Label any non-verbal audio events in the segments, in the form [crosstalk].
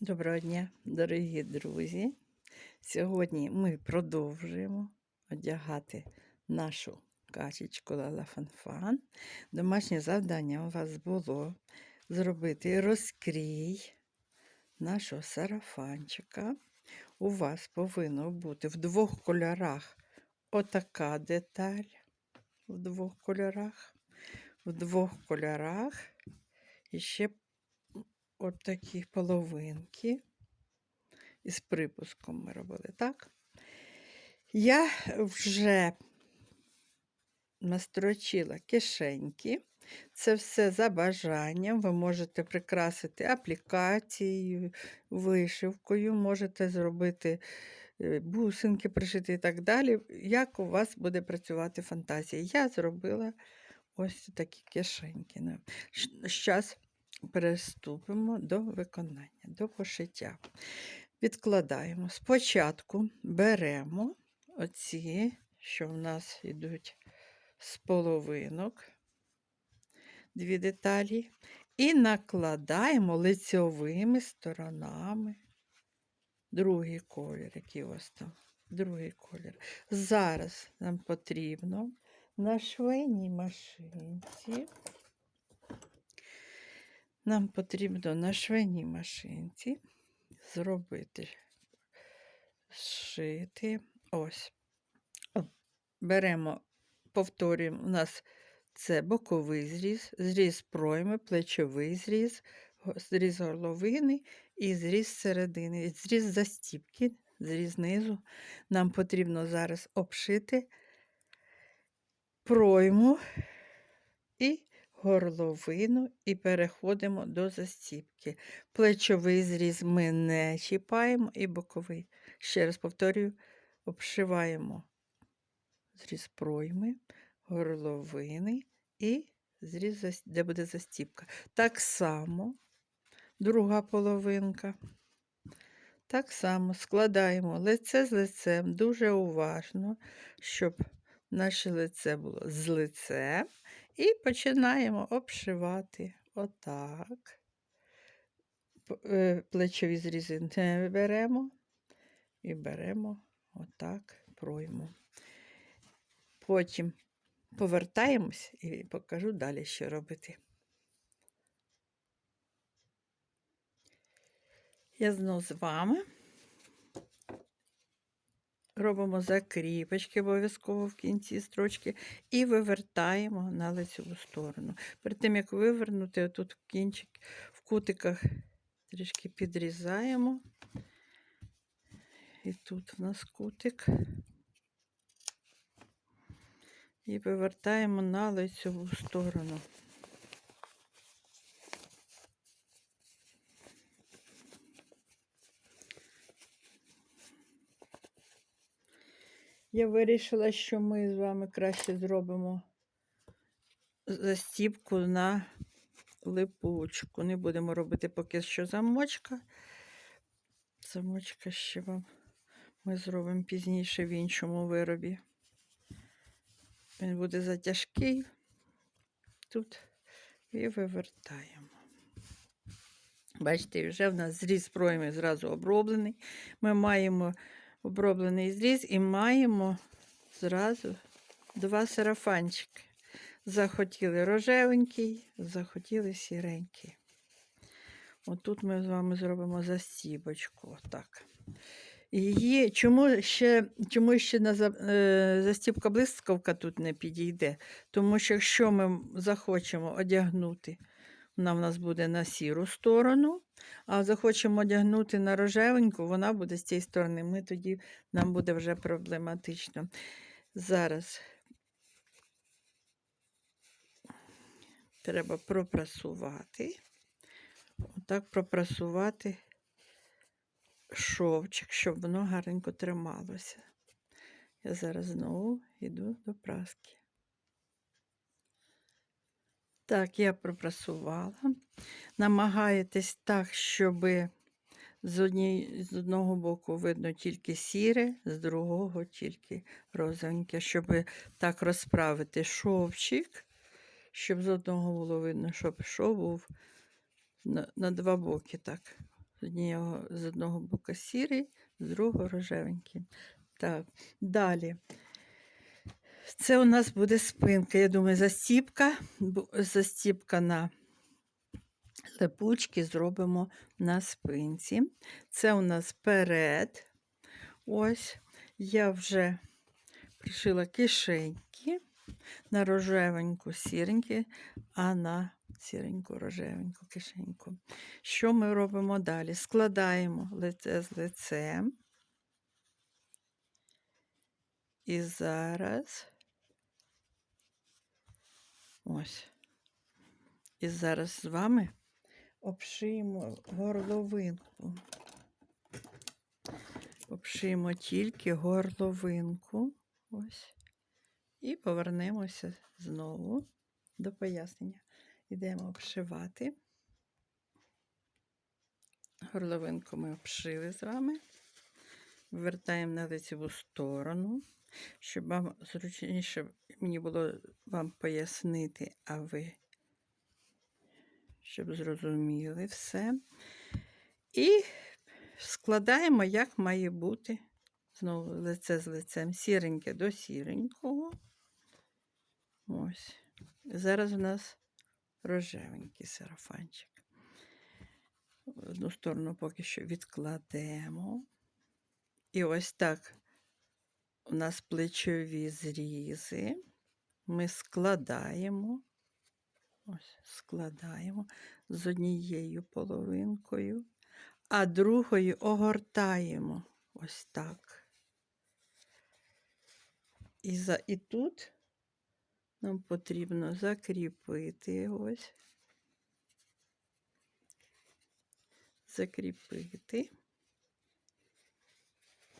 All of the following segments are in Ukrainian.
Доброго дня, дорогі друзі. Сьогодні ми продовжуємо одягати нашу качечку Лалафанфан. Домашнє завдання у вас було зробити розкрій нашого сарафанчика. У вас повинно бути в двох кольорах отака деталь. В двох кольорах. В двох кольорах. І ще от такі половинки. Із припуском ми робили, так? Я вже настрочила кишеньки. Це все за бажанням. Ви можете прикрасити аплікацією, вишивкою, можете зробити е, бусинки, пришити і так далі. Як у вас буде працювати фантазія? Я зробила ось такі кишеньки. Зараз приступимо до виконання, до пошиття. Відкладаємо. Спочатку беремо оці, що в нас йдуть з половинок, дві деталі, і накладаємо лицьовими сторонами другий колір, який у вас там, другий колір. Зараз нам потрібно на швейній машинці. Нам потрібно на швейній машинці зробити, зшити. Ось. Беремо, повторюємо, у нас це боковий зріз, зріз пройми, плечовий зріз, зріз горловини і зріз середини, зріз застіпки, зріз знизу. Нам потрібно зараз обшити пройму і горловину і переходимо до застіпки. Плечовий зріз ми не чіпаємо і боковий. Ще раз повторюю, обшиваємо зріз пройми, горловини і зріз, де буде застіпка. Так само друга половинка. Так само складаємо лице з лицем дуже уважно, щоб наше лице було з лицем. І починаємо обшивати отак. Е, Плечові зрізи не беремо і беремо отак пройму. Потім повертаємось і покажу далі, що робити. Я знов з вами. Робимо закріпочки обов'язково в кінці строчки і вивертаємо на лицеву сторону. Перед тим, як вивернути, тут в кінчик, в кутиках трішки підрізаємо. І тут в нас кутик. І вивертаємо на лицеву сторону. Я вирішила, що ми з вами краще зробимо застіпку на липучку. Не будемо робити поки що замочка. Замочка ще вам ми зробимо пізніше в іншому виробі. Він буде затяжкий тут і вивертаємо. Бачите, вже в нас зріз пройми зразу оброблений. Ми маємо оброблений зріз і маємо зразу два сарафанчики. Захотіли рожевенький, захотіли сіренький. Отут ми з вами зробимо застібочку. Отак. Її, чому ще, чому ще на е, застібка блискавка тут не підійде? Тому що якщо ми захочемо одягнути, вона в нас буде на сіру сторону, а захочемо одягнути на рожевеньку, вона буде з цієї сторони. Ми тоді нам буде вже проблематично. Зараз треба пропрасувати. Отак пропрасувати шовчик, щоб воно гарненько трималося. Я зараз знову йду до праски. Так, я пропрасувала. Намагаєтесь так, щоб з, однієї, з одного боку видно тільки сіре, з другого тільки розовеньке, щоб так розправити шовчик, щоб з одного було видно, щоб шов був на, на два боки так одного, з одного боку сірий, з другого рожевенький. Так, далі. Це у нас буде спинка. Я думаю, застіпка, застіпка на липучки зробимо на спинці. Це у нас перед. Ось я вже пришила кишеньки на рожевеньку сіренькі, а на сіреньку рожевеньку кишеньку. Що ми робимо далі? Складаємо лице з лицем. І зараз ось. І зараз з вами обшиємо горловинку. Обшиємо тільки горловинку. Ось. І повернемося знову до пояснення. Йдемо обшивати. Горловинку ми обшили з вами. Вертаємо на лицеву сторону, щоб вам зручніше мені було вам пояснити, а ви щоб зрозуміли все. І складаємо, як має бути. Знову лице з лицем сіреньке до сіренького. Ось. Зараз у нас рожевенький сарафанчик. В одну сторону поки що відкладемо. І ось так у нас плечові зрізи. Ми складаємо. Ось, складаємо з однією половинкою, а другою огортаємо ось так. І, за, і тут нам потрібно закріпити ось, закріпити.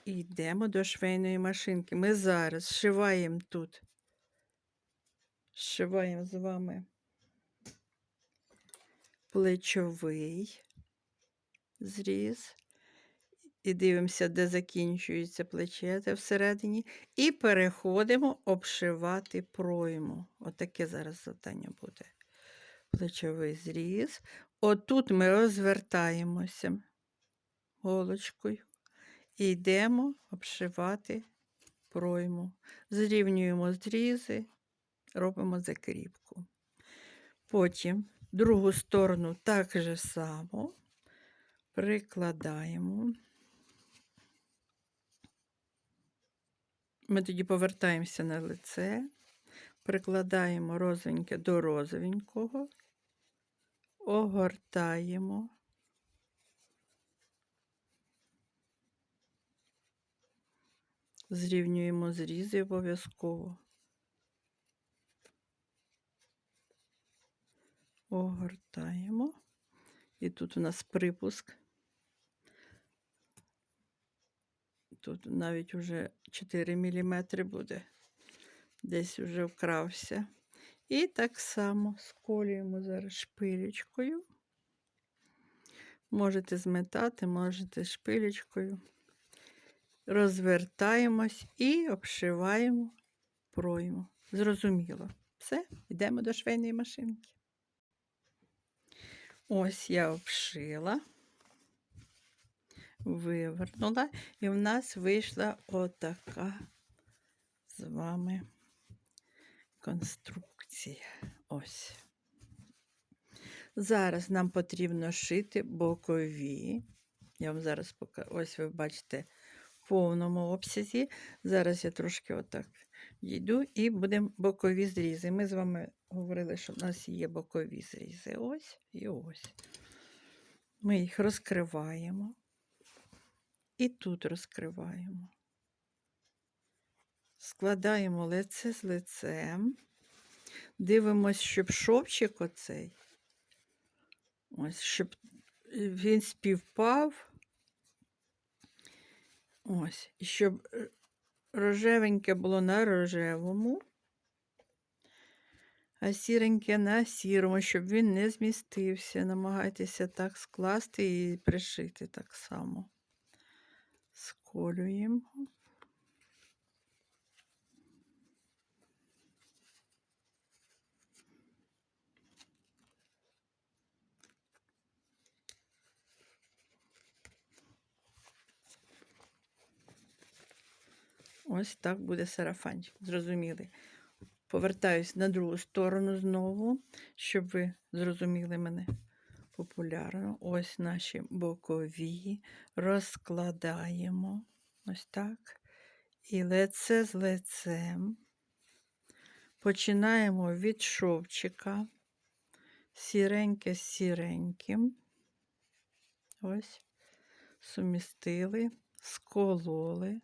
І йдемо до швейної машинки. Ми зараз зшиваємо тут, зшиваємо з вами плечовий зріз. І дивимося, де закінчується плече це всередині. І переходимо обшивати пройму. Отаке зараз завдання буде. Плечовий зріз. Отут ми розвертаємося голочкою і йдемо обшивати пройму. Зрівнюємо зрізи, робимо закріпку. Потім другу сторону так же само прикладаємо. Ми тоді повертаємося на лице, прикладаємо розовеньке до розовенького, огортаємо. Зрівнюємо зрізи обов'язково. Огортаємо. І тут у нас припуск. Тут навіть вже 4 мм буде. Десь вже вкрався. І так само сколюємо зараз шпилечкою. Можете зметати, можете шпилечкою. Розвертаємось і обшиваємо пройму. Зрозуміло. Все, йдемо до швейної машинки. Ось я обшила, вивернула, і в нас вийшла отака з вами конструкція. Ось. Зараз нам потрібно шити бокові. Я вам зараз покажу. Ось ви бачите повному обсязі. Зараз я трошки отак йду і будемо бокові зрізи. Ми з вами говорили, що в нас є бокові зрізи. Ось і ось. Ми їх розкриваємо. І тут розкриваємо. Складаємо лице з лицем. Дивимось, щоб шовчик оцей, ось, щоб він співпав. Ось, і щоб рожевеньке було на рожевому, а сіреньке на сірому, щоб він не змістився. Намагайтеся так скласти і пришити так само. Сколюємо. Ось так буде сарафанчик. Зрозуміли. Повертаюсь на другу сторону знову, щоб ви зрозуміли мене популярно. Ось наші бокові розкладаємо. Ось так. І лице з лицем. Починаємо від шовчика. Сіреньке з сіреньким. Ось. Сумістили, скололи.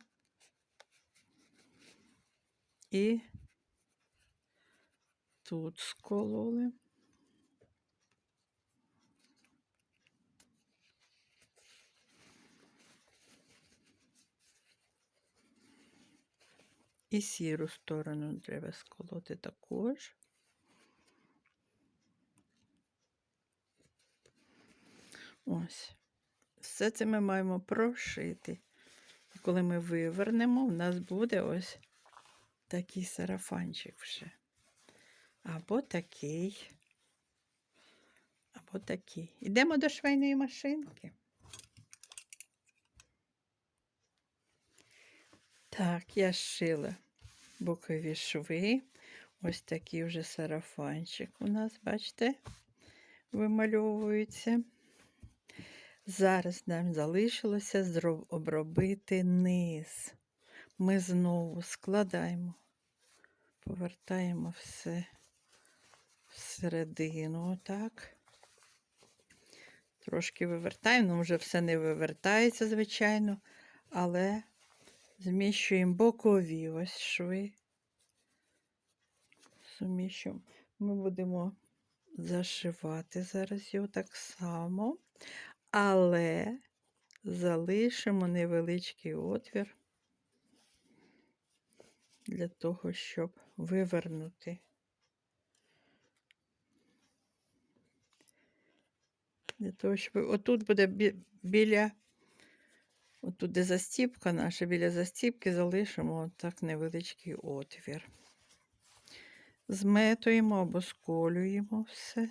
І тут скололи. І сіру сторону треба сколоти також. Ось. Все це ми маємо прошити. І коли ми вивернемо, в нас буде ось такий сарафанчик вже. Або такий. Або такий. Йдемо до швейної машинки. Так, я шила бокові шви. Ось такий вже сарафанчик у нас, бачите, вимальовується. Зараз нам залишилося обробити низ. Ми знову складаємо, повертаємо все всередину, отак. Трошки вивертаємо, ну вже все не вивертається, звичайно, але зміщуємо бокові ось шви. Суміщуємо. Ми будемо зашивати зараз його так само, але залишимо невеличкий отвір для того, щоб вивернути. Для того, щоб отут буде бі- біля, отут, де застіпка наша, біля застіпки залишимо так невеличкий отвір. Зметуємо або сколюємо все.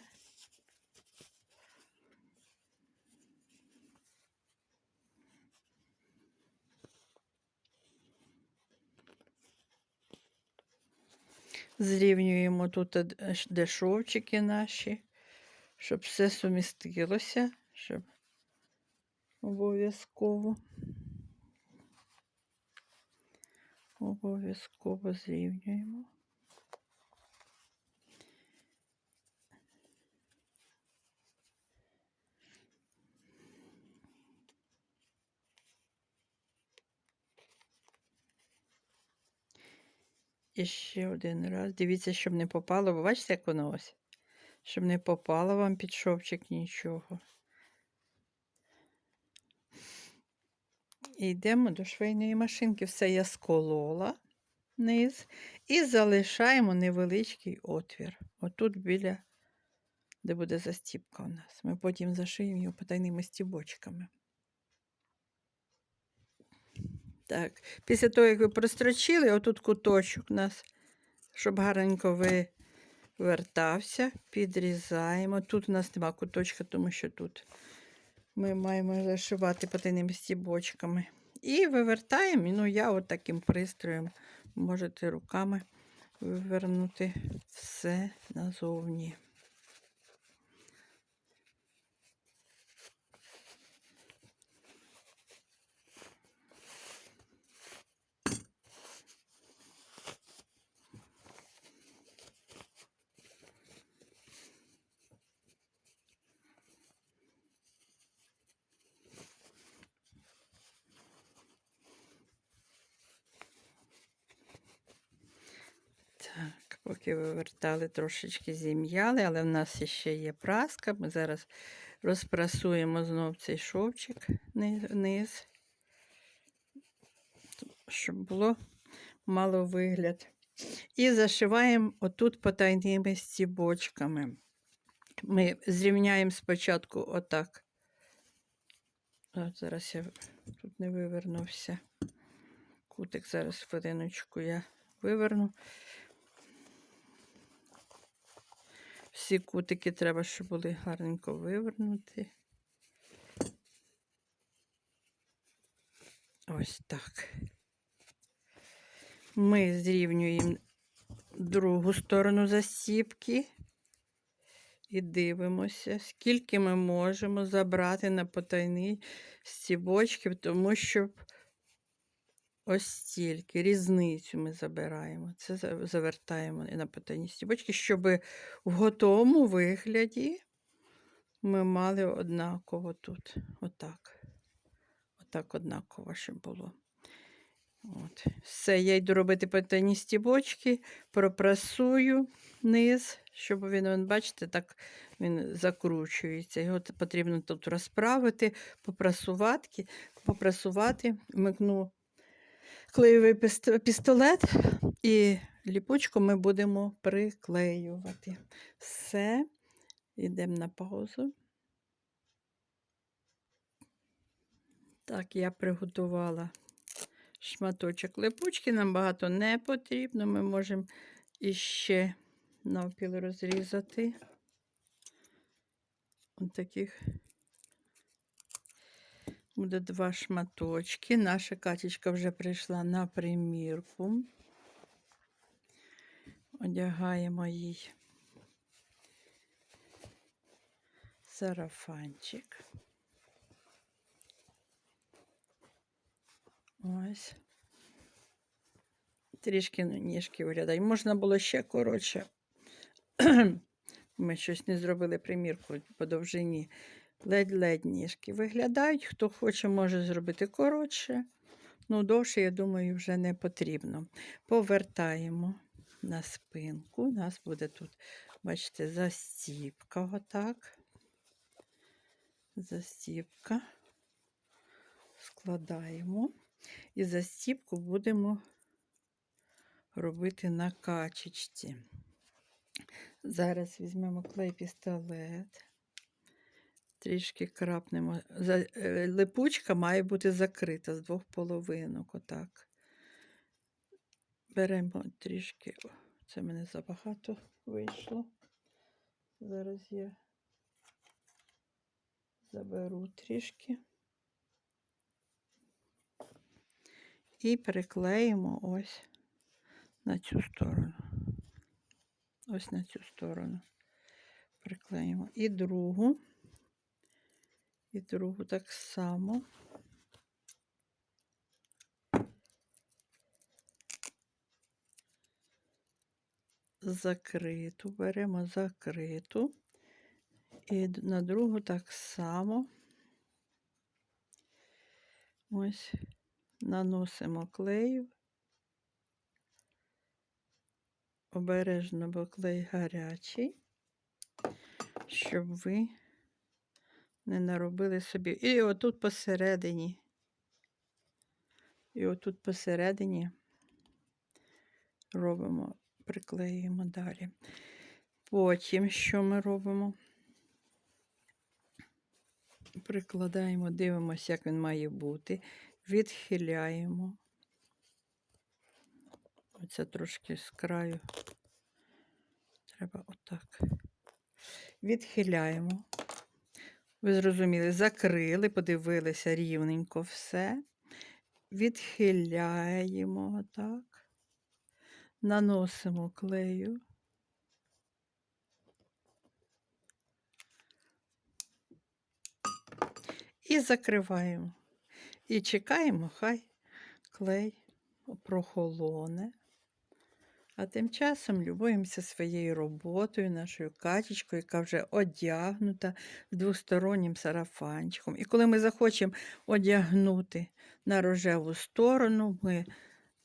Зрівнюємо тут, е, д- ш- де шовчики наші, щоб все сумістилося, щоб обов'язково. Обов'язково зрівнюємо. І ще один раз. Дивіться, щоб не попало. Ви бачите, як воно ось? Щоб не попало вам під шовчик нічого. І йдемо до швейної машинки. Все я сколола низ. І залишаємо невеличкий отвір. Отут біля, де буде застіпка у нас. Ми потім зашиємо його потайними стібочками. Так, після того, як ви прострочили, отут куточок у нас, щоб гарненько вивертався, підрізаємо. Тут у нас нема куточка, тому що тут ми маємо зашивати потайними стібочками. І вивертаємо, ну я от таким пристроєм можете руками вивернути все назовні. Так, поки вивертали, трошечки зім'яли, але в нас ще є праска. Ми зараз розпрасуємо знов цей шовчик ни- вниз, щоб було мало вигляд. І зашиваємо отут потайними стібочками. Ми зрівняємо спочатку отак. От зараз я тут не вивернувся. Кутик зараз хвилиночку я виверну. Всі кутики треба, щоб були гарненько вивернуті. Ось так. Ми зрівнюємо другу сторону засіпки і дивимося, скільки ми можемо забрати на потайний стібочків, тому що ось стільки різницю ми забираємо. Це завертаємо на потайні стібочки, щоб в готовому вигляді ми мали однаково тут. Отак. Отак однаково, щоб було. От. Все, я йду робити потайні стібочки, пропрасую низ, щоб він, бачите, так він закручується. Його потрібно тут розправити, попрасувати, попрасувати. Вмикну клеєвий пістолет і ліпучку ми будемо приклеювати. Все, йдемо на паузу. Так, я приготувала шматочок липучки, нам багато не потрібно. Ми можемо іще навпіл розрізати. Ось таких буде два шматочки. Наша качечка вже прийшла на примірку. Одягаємо їй сарафанчик. Ось. Трішки ну, ніжки виглядають. Можна було ще коротше. [clears throat] Ми щось не зробили примірку по довжині. Ледь-ледь ніжки виглядають. Хто хоче, може зробити коротше. Ну, довше, я думаю, вже не потрібно. Повертаємо на спинку. У нас буде тут, бачите, застіпка. Отак. Застіпка. Складаємо. І застіпку будемо робити на качечці. Зараз візьмемо клей пістолет, трішки крапнемо. Е, Липучка має бути закрита з двох половинок. Отак. Беремо трішки. О, Це мене забагато вийшло. Зараз я заберу трішки. І приклеїмо ось на цю сторону. Ось на цю сторону. Приклеїмо. І другу. І другу так само. Закриту. Беремо закриту. І на другу так само. Ось наносимо клею. Обережно, бо клей гарячий, щоб ви не наробили собі. І отут посередині. І отут посередині робимо, приклеюємо далі. Потім що ми робимо? Прикладаємо, дивимося, як він має бути. Відхиляємо. Оце трошки з краю. Треба отак. Відхиляємо. Ви зрозуміли, закрили, подивилися рівненько все. Відхиляємо отак. Наносимо клею. І закриваємо. І чекаємо, хай клей прохолоне. А тим часом любуємося своєю роботою, нашою качечкою, яка вже одягнута з двостороннім сарафанчиком. І коли ми захочемо одягнути на рожеву сторону, ми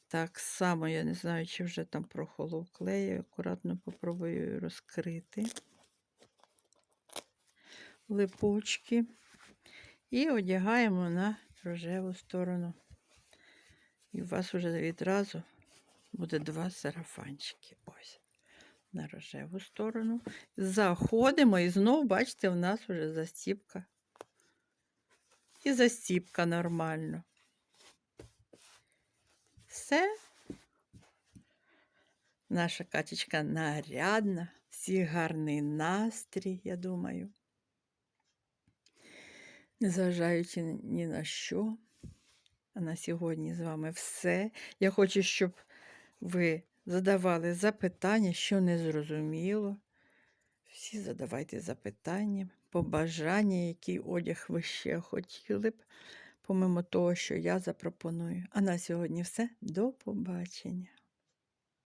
так само, я не знаю, чи вже там прохолов клей, акуратно попробую розкрити липучки. І одягаємо на рожеву сторону. І у вас вже відразу буде два сарафанчики. Ось. На рожеву сторону. Заходимо і знову, бачите, у нас вже застіпка. І застіпка нормально. Все. Наша качечка нарядна, всі гарний настрій, я думаю. Незважаючи ні на що. А на сьогодні з вами все. Я хочу, щоб ви задавали запитання, що не зрозуміло. Всі задавайте запитання, побажання, який одяг ви ще хотіли б, помимо того, що я запропоную. А на сьогодні все. До побачення.